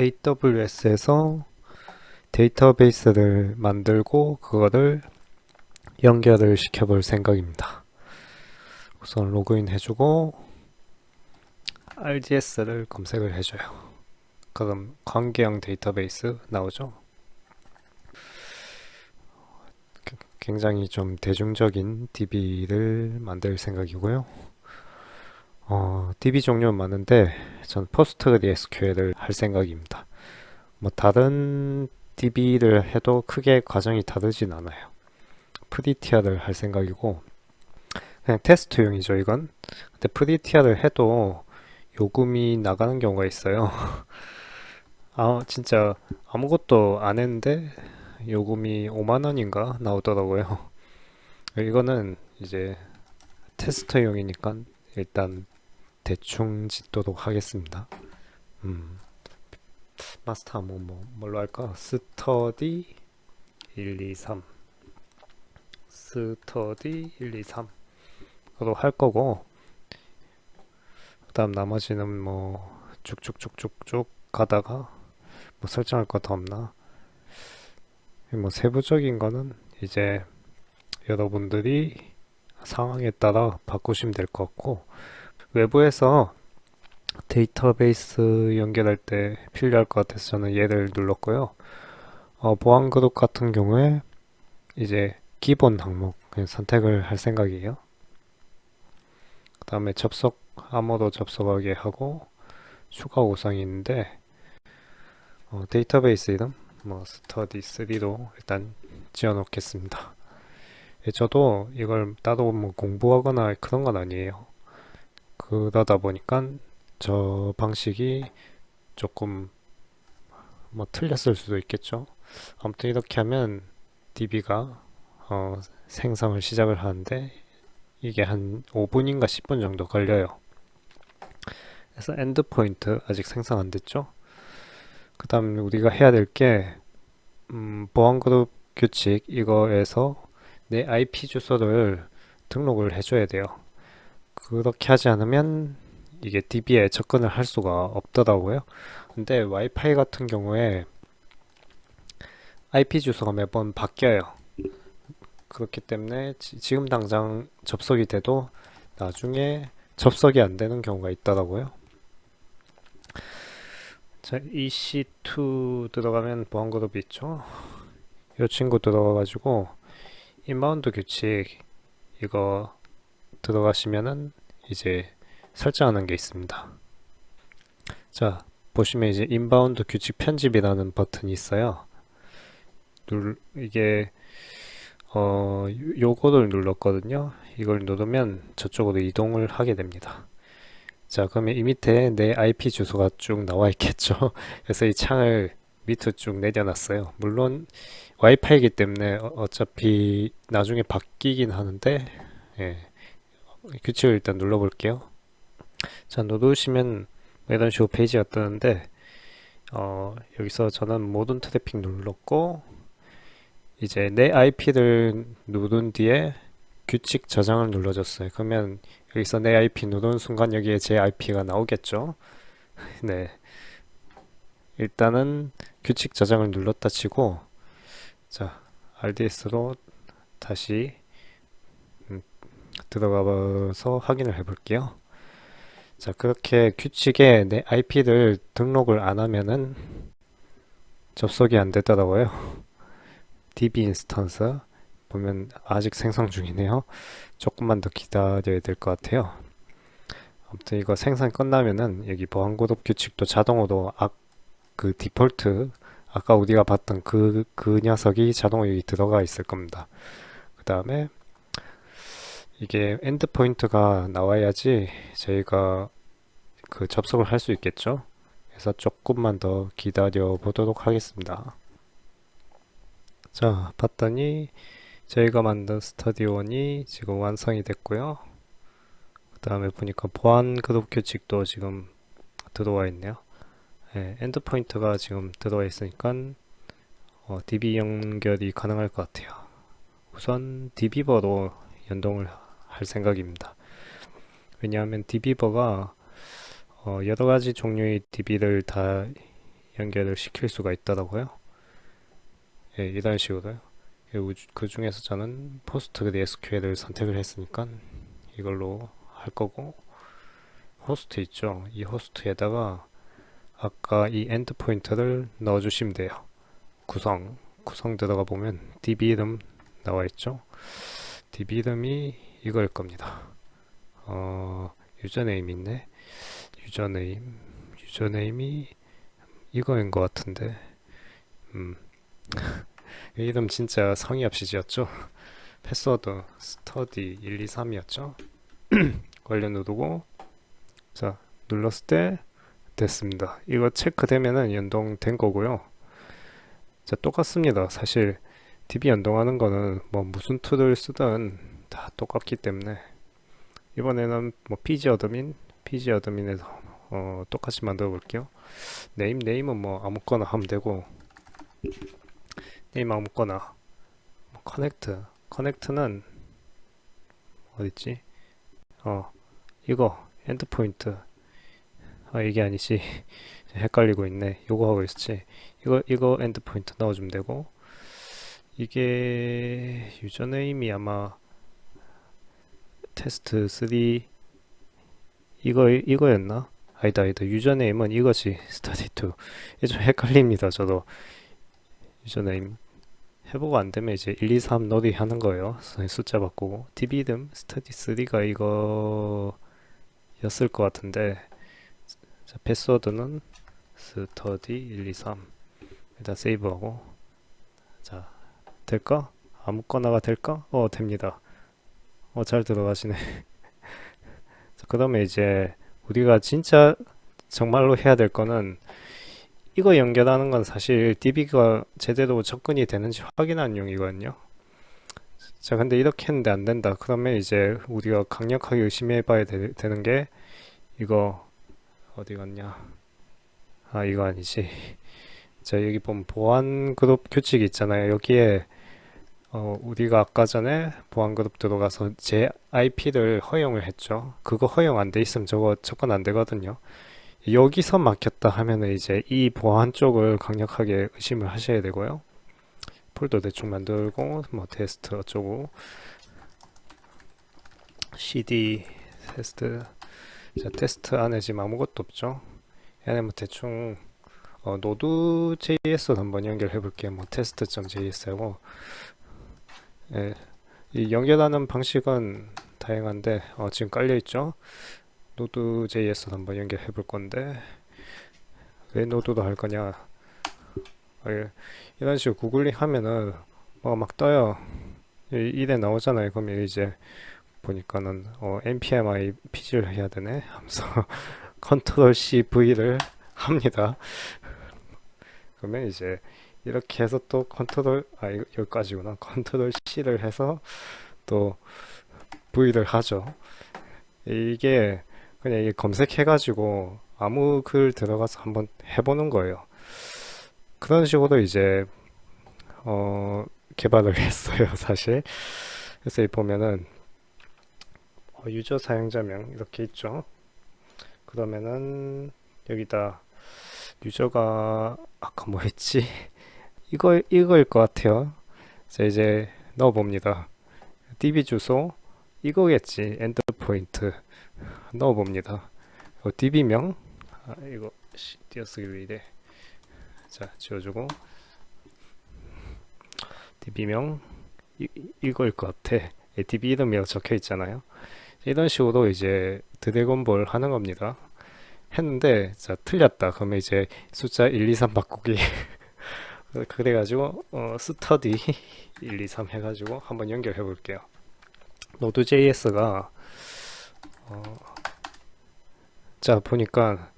AWS에서 데이터베이스를 만들고 그거를 연결을 시켜볼 생각입니다. 우선 로그인 해주고 RDS를 검색을 해줘요. 그럼 관계형 데이터베이스 나오죠? 그- 굉장히 좀 대중적인 DB를 만들 생각이고요. 어, DB 종류는 많은데 전 PostgreSQL을 할 생각입니다. 뭐 다른 DB를 해도 크게 과정이 다르진 않아요. 프리티아를 할 생각이고 그냥 테스트용이죠 이건. 근데 프리티아를 해도 요금이 나가는 경우가 있어요. 아 진짜 아무것도 안 했는데 요금이 5만 원인가 나오더라고요. 이거는 이제 테스트용이니까 일단 대충 짓도록 하겠습니다. 음. 마스터 뭐, 뭐 뭘로 할까? 스터디 1, 2, 3 스터디 1, 2, 3 그로 할 거고 그 다음 나머지는 뭐 쭉쭉쭉쭉쭉 가다가 뭐 설정할 거 더 없나 뭐 세부적인 거는 이제 여러분들이 상황에 따라 바꾸시면 될 것 같고 외부에서 데이터베이스 연결할 때 필요할 것 같아서 저는 얘를 눌렀고요. 어, 보안 그룹 같은 경우에 이제 기본 항목 선택을 할 생각이에요. 그 다음에 접속 암호로 접속하게 하고 추가 오상이 있는데 어, 데이터베이스 이름 뭐 스터디 3로 일단 지어 놓겠습니다. 예, 저도 이걸 따로 뭐 공부하거나 그런 건 아니에요. 그러다 보니까 저 방식이 조금 뭐 틀렸을 수도 있겠죠. 아무튼 이렇게 하면 DB가 어, 생성을 시작을 하는데 이게 한 5분인가 10분 정도 걸려요. 그래서 엔드 포인트 아직 생성 안 됐죠. 그 다음 우리가 해야 될게 음, 보안그룹 규칙 이거에서 내 IP 주소를 등록을 해줘야 돼요. 그렇게 하지 않으면 이게 DB에 접근을 할 수가 없더라고요. 근데 와이파이 같은 경우에 IP 주소가 매번 바뀌어요. 그렇기 때문에 지, 금 당장 접속이 돼도 나중에 접속이 안 되는 경우가 있더라고요. 자, EC2 들어가면 보안그룹이 있죠. 이 친구 들어가가지고 인바운드 규칙 이거 들어가시면은 이제 설정하는 게 있습니다. 자, 보시면 이제 인바운드 규칙 편집이라는 버튼이 있어요. 눌, 이게 어, 요거를 눌렀거든요. 이걸 누르면 저쪽으로 이동을 하게 됩니다. 자, 그러면 이 밑에 내 IP 주소가 쭉 나와 있겠죠. 그래서 이 창을 밑으로 쭉 내려놨어요. 물론 와이파이이기 때문에 어, 어차피 나중에 바뀌긴 하는데 예. 규칙을 일단 눌러볼게요. 자, 누르시면 이런 식으로 페이지가 뜨는데 어, 여기서 저는 모든 트래픽 눌렀고 이제 내 IP를 누른 뒤에 규칙 저장을 눌러줬어요. 그러면 여기서 내 IP 누른 순간 여기에 제 IP가 나오겠죠. 네. 일단은 규칙 저장을 눌렀다 치고 자 RDS로 다시 음, 들어가서 확인을 해 볼게요. 자 그렇게 규칙에 내 IP를 등록을 안 하면은 접속이 안 되더라고요. DB 인스턴스 보면 아직 생성 중이네요. 조금만 더 기다려야 될 것 같아요. 아무튼 이거 생성 끝나면은 여기 보안그룹 규칙도 자동으로 아, 그 디폴트 아까 우리가 봤던 그, 그 녀석이 자동으로 여기 들어가 있을 겁니다. 그 다음에 이게 엔드 포인트가 나와야지 저희가 그 접속을 할 수 있겠죠. 그래서 조금만 더 기다려 보도록 하겠습니다. 자, 봤더니 저희가 만든 스터디원이 지금 완성이 됐고요. 그 다음에 보니까 보안 그룹 규칙도 지금 들어와 있네요. 네, 엔드 포인트가 지금 들어와 있으니까 어, DB 연결이 가능할 것 같아요. 우선 DB버로 연동을 할 생각입니다. 왜냐하면 DB버가 어, 여러 가지 종류의 DB를 다 연결을 시킬 수가 있더라고요. 예, 이런 식으로요. 예, 그 중에서 저는 PostgreSQL을 선택을 했으니까 이걸로 할 거고 호스트 있죠. 이 호스트에다가 아까 이 엔드 포인트를 넣어주시면 돼요. 구성 구성 들어가 보면 DB 이름 나와 있죠. DB 이름이 이걸 겁니다. 어, 유저네임 있네. 유저네임 유저네임이 이거인 것 같은데. 음. 이 이름 진짜 성의 없이 지었죠. 패스워드 스터디 1, 2, 3이었죠. 관련 누르고 자 눌렀을 때 됐습니다. 이거 체크되면은 연동된 거고요. 자 똑같습니다. 사실 DB 연동하는 거는 뭐 무슨 툴을 쓰든 다 똑같기 때문에 이번에는 뭐 PG 어드민, PG 어드민에서 어, 똑같이 만들어 볼게요. 네임 네임은 뭐 아무거나 하면 되고 네임 아무거나 뭐 커넥트 커넥트는 어딨지? 어 이거 엔드 포인트 아 이게 아니지 헷갈리고 있네 요거 하고 있었지 이거 이거 엔드 포인트 넣어주면 되고 이게 유저네임이 아마 테스트 3 이거 이거였나? 아니다 아니다. 유저네임은 이거지. 스터디2 이게 좀 헷갈립니다 저도. 유저네임. 해보고 안 되면 이제 1, 2, 3 놀이 하는 거예요. 숫자 바꾸고. 이름 스터디 3가 이거 였을 것 같은데. 자, 패스워드는 스터디 1, 2, 3 일단 세이브하고. 자 될까? 아무거나가 될까? 어 됩니다 어 잘 들어가시네. 자, 그 다음에 이제 우리가 진짜 정말로 해야 될 거는 이거 연결하는 건 사실 DB가 제대로 접근이 되는지 확인하는 용이거든요. 자 근데 이렇게 했는데 안 된다. 그러면 이제 우리가 강력하게 의심해 봐야 되, 되는 게 이거 어디 갔냐? 아 이거 아니지. 자 여기 보면 보안 그룹 규칙이 있잖아요. 여기에 어, 우리가 아까 전에 보안 그룹 들어가서 제 IP를 허용을 했죠. 그거 허용 안 돼 있으면 저거 접근 안 되거든요. 여기서 막혔다 하면은 이제 이 보안 쪽을 강력하게 의심을 하셔야 되고요. 폴더 대충 만들고 뭐 테스트 어쩌고. cd 테스트. 자 테스트 안에 지금 아무것도 없죠. 얘네 뭐 대충 어, 노드 JS로 한번 연결해 볼게요. 뭐 테스트.js하고 예, 이 연결하는 방식은 다양한데 어, 지금 깔려 있죠 노드 JS로 한번 연결해 볼 건데 왜 노드로 할 거냐 어, 예. 이런 식으로 구글링 하면은 어, 막 떠요. 이- 이래 나오잖아요. 그러면 이제 보니까는 어, npmi pg를 해야 되네 하면서 컨트롤 C V를 합니다. 그러면 이제 이렇게 해서 또 컨트롤 아 여기까지구나. 컨트롤 C를 해서 또 V를 하죠. 이게 그냥 이게 검색해 가지고 아무 글 들어가서 한번 해보는 거예요. 그런 식으로 이제 어, 개발을 했어요, 사실. 그래서 이 보면은 어, 유저 사용자명 이렇게 있죠. 그러면은 여기다 유저가 아까 뭐 했지? 이거 이거일 것 같아요. 자 이제 넣어 봅니다. DB 주소 이거겠지. 엔드 포인트 넣어 봅니다. 어, DB명 아, 이거 씨, 띄어쓰기 왜 이래? 자 지워주고 DB명 이, 이거일 것 같아 DB 이름이라고 적혀 있잖아요 이런 식으로 이제 드래곤볼 하는 겁니다 했는데 자 틀렸다 그러면 이제 숫자 1, 2, 3 바꾸기 그래가지고 어, 스터디 1, 2, 3 해가지고 한번 연결해 볼게요 노드.js가 어, 자 보니까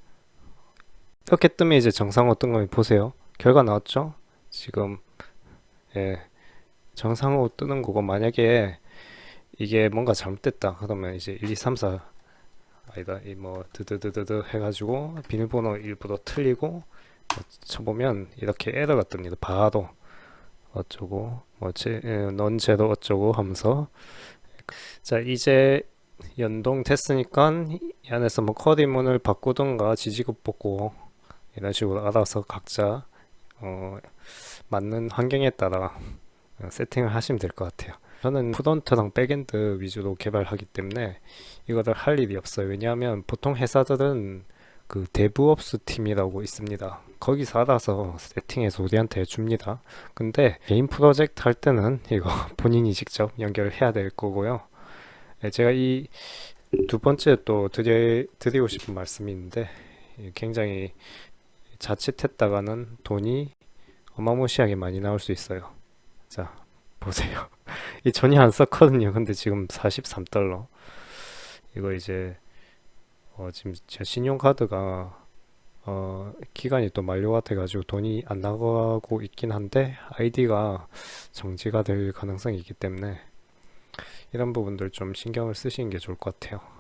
이렇게 뜨면 이제 정상으로 뜬거 보세요. 결과 나왔죠? 지금 예 정상으로 뜨는 거고 만약에 이게 뭔가 잘못됐다 그러면 이제 1, 2, 3, 4 아니다 이 뭐 드드드드드 해가지고 비밀번호 일부러 틀리고 뭐 쳐보면 이렇게 에러가 뜹니다. 바로 어쩌고 뭐제 넌 제로 어쩌고 하면서 자 이제 연동 됐으니까 이 안에서 뭐 쿼리문을 바꾸던가 지지급 뽑고 이런 식으로 알아서 각자 어, 맞는 환경에 따라 어, 세팅을 하시면 될 것 같아요. 저는 프론트랑 백엔드 위주로 개발하기 때문에 이거를 할 일이 없어요. 왜냐하면 보통 회사들은 그 데브옵스 팀이라고 있습니다. 거기서 알아서 세팅해서 우리한테 줍니다. 근데 개인 프로젝트 할 때는 이거 본인이 직접 연결해야 될 거고요. 예, 제가 이 두 번째 또 드리, 드리고 싶은 말씀이 있는데 굉장히 자칫했다가는 돈이 어마무시하게 많이 나올 수 있어요. 자, 보세요. 이 전혀 안 썼거든요. 근데 지금 43달러. 이거 이제 어, 지금 제 신용카드가 어, 기간이 또 만료가 돼가지고 돈이 안 나가고 있긴 한데 아이디가 정지가 될 가능성이 있기 때문에 이런 부분들 좀 신경을 쓰시는 게 좋을 것 같아요.